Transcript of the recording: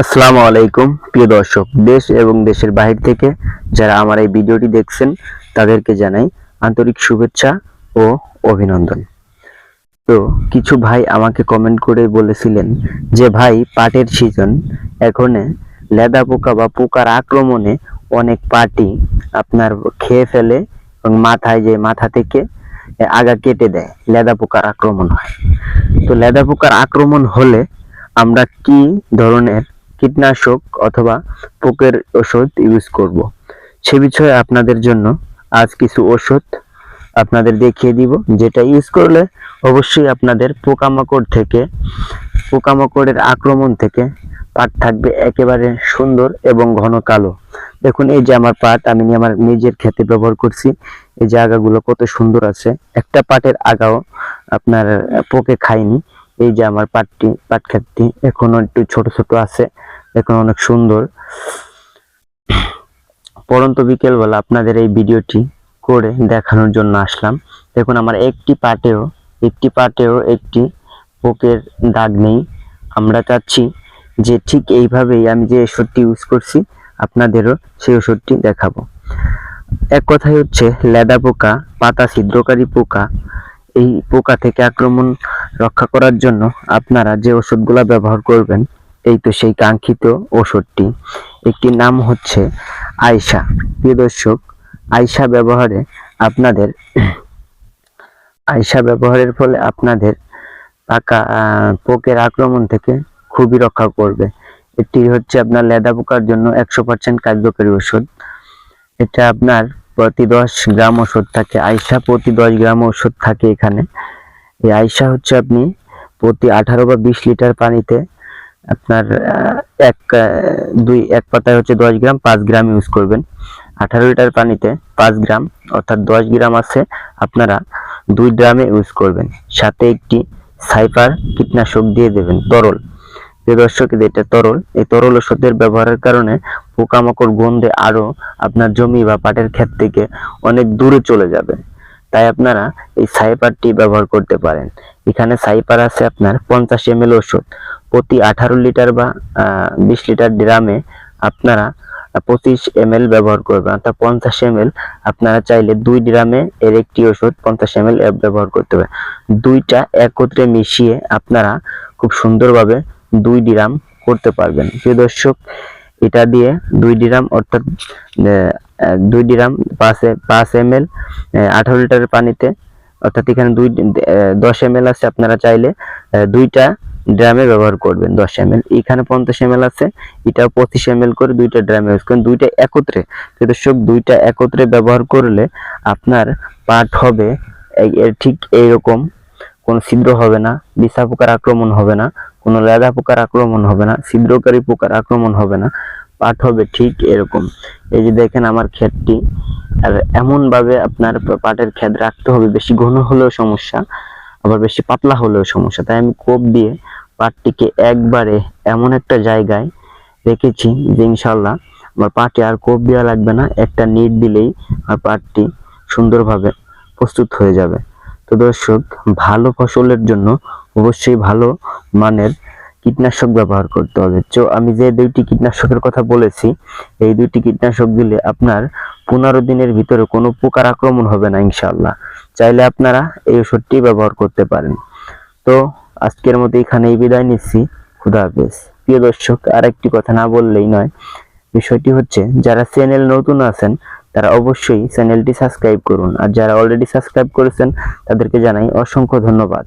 আসসালামু আলাইকুম, প্রিয় দর্শক, দেশ এবং দেশের বাহির থেকে যারা আমার এই ভিডিওটি দেখছেন, তাদেরকে জানাই আন্তরিক শুভেচ্ছা ও অভিনন্দন। তো কিছু ভাই আমাকে কমেন্ট করে বলেছিলেন যে, ভাই, পাটের সিজন এখন লেদা পোকা বা পোকার আক্রমণে অনেক পাটি আপনার খেয়ে ফেলে এবং মাথায় যে মাথা থেকে আগা কেটে দেয়, লেদা পোকার আক্রমণ হয়। তো লেদা পোকার আক্রমণ হলে আমরা কি ধরনের কীটনাশক অথবা পোকের ওষুধ ইউজ করব। সে বিষয়ে আপনাদের জন্য আজ কিছু ওষুধ আপনাদের দেখিয়ে দিব, যেটা ইউজ করলে অবশ্যই আপনাদের পোকামাকড় থেকে, পোকামাকড়ের আক্রমণ থেকে পাট থাকবে একেবারে সুন্দর এবং ঘন কালো। দেখুন, এই যে আমার পাট, আমি আমার নিজের ক্ষেতে ব্যবহার করছি। এই যে আগাগুলো কত সুন্দর আছে। একটা পাটের আগাও আপনার পোকে খায়নি এই যে আমার পাটটি, পাট ক্ষেতটি এখনও একটু ছোট ছোট আছে। এখন অনেক সুন্দর। পরন্ত বিকেলবেলা আপনাদের এই ভিডিওটি করে দেখানোর জন্য আসলাম। দেখুন, আমার একটি পাটেও একটি পাটেও একটি পোকের দাগ নেই। আমরা চাচ্ছি যে ঠিক এইভাবেই আমি যে ওষুধটি ইউজ করছি, আপনাদেরও সেই ওষুধটি দেখাবো। এক কথাই হচ্ছে, লেদা পোকা, পাতা ছিদ্রকারী পোকা, এই পোকা থেকে আক্রমণ রক্ষা করার জন্য আপনারা যে ওষুধগুলো ব্যবহার করবেন এই তো সেই কাঙ্ক্ষিত ওষুধটি। একটি নাম হচ্ছে আয়সা প্রিয় দর্শক আয়সা ব্যবহারে আপনাদের আয়সা ব্যবহারের ফলে আপনাদের পাকা পোকের আক্রমণ থেকে খুবই রক্ষা করবে। এটি হচ্ছে আপনার লেদা পোকার জন্য একশো পার্সেন্ট কার্যকরী ওষুধ। এটা আপনার প্রতি দশ গ্রাম ওষুধ থাকে। আয়সা প্রতি দশ গ্রাম ওষুধ থাকে এখানে। এই আয়সা হচ্ছে আপনি প্রতি আঠারো বা বিশ লিটার পানিতে আপনার এক দুই, এক পাতায় হচ্ছে দশ গ্রাম, পাঁচ গ্রাম ইউজ করবেন। আঠারো লিটার পানিতে পাঁচ গ্রাম, অর্থাৎ দশ গ্রাম আছে, আপনারা দুই গ্রামে ইউজ করবেন। সাথে একটি সাইফার কীটনাশক দিয়ে দেবেন, তরল। যে দর্শক, এটা তরল। এই তরল ওষুধের ব্যবহারের কারণে পোকামাকড় গন্ধে আরও আপনার জমি বা পাটের ক্ষেত থেকে অনেক দূরে চলে যাবে। তাই আপনারা এই সাইপারটি ব্যবহার করতে পারেন। এখানে সাইপার আছে আপনার পঞ্চাশ এম ওষুধ প্রতি আঠারো লিটার বা বিশ লিটার ড্রামে আপনারা পঁচিশ এম ব্যবহার করবেন, অর্থাৎ পঞ্চাশ এম আপনারা চাইলে দুই ড্রামে এর একটি ওষুধ পঞ্চাশ এম ব্যবহার করতে হবে। দুইটা একত্রে মিশিয়ে আপনারা খুব সুন্দরভাবে দুই ড্রাম করতে পারবেন। প্রিয় দর্শক, এটা দিয়ে দুই ড্রাম, অর্থাৎ দুই ড্রাম পাঁচ পাঁচ এম এল আঠারো লিটারের পানিতে, অর্থাৎ এখানে দুই দশ এম আছে, আপনারা চাইলে দুইটা ড্রামে ব্যবহার করবেন দশ এম এখানে পঞ্চাশ এম আছে, এটাও পঁচিশ এম করে দুইটা ড্রামে ইউজ করেন, দুইটা একত্রে। দর্শক, দুইটা একত্রে ব্যবহার করলে আপনার পাট হবে ঠিক এইরকম। কোনো ছিদ্র হবে না, বিছা পোকার আক্রমণ হবে না, কোনো লেদা পোকার আক্রমণ হবে না, ছিদ্রকারী পোকার আক্রমণ হবে না পাট হবে ঠিক এরকম। এই যে দেখেন আমার ক্ষেতটি, আর এমনভাবে আপনার পাটের ক্ষেত রাখতে হবে, বেশি ঘন হলেও সমস্যা, আবার বেশি পাতলা হলেও সমস্যা। তাই আমি কোপ দিয়ে পাটটিকে একবারে এমন একটা জায়গায় রেখেছি যে ইনশাল্লাহ আমার পাটে আর কোপ দেওয়া লাগবে না। একটা নিট দিলেই আমার পাটটি সুন্দরভাবে প্রস্তুত হয়ে যাবে। তো দর্শক, ভালো ফসলের জন্য অবশ্যই ভালো মানের কীটনাশক ব্যবহার করতে হবে। তো আমি যে দুইটি কীটনাশকের কথা বলেছি, এই দুইটি কীটনাশক দিলে আপনার পনেরো দিনের ভিতরে কোনো পোকার আক্রমণ হবে না ইনশাল্লাহ চাইলে আপনারা এই ওষুধটি ব্যবহার করতে পারেন। তো আজকের মতো এখানেই বিদায় নিচ্ছি। খুদা হাফেজ। প্রিয় দর্শক আর একটি কথা না বললেই নয়, বিষয়টি হচ্ছে, যারা চ্যানেল নতুন আছেন, তারা অবশ্যই চ্যানেলটি সাবস্ক্রাইব করুন। আর যারা অলরেডি সাবস্ক্রাইব করেছেন, তাদেরকে জানাই অসংখ্য ধন্যবাদ।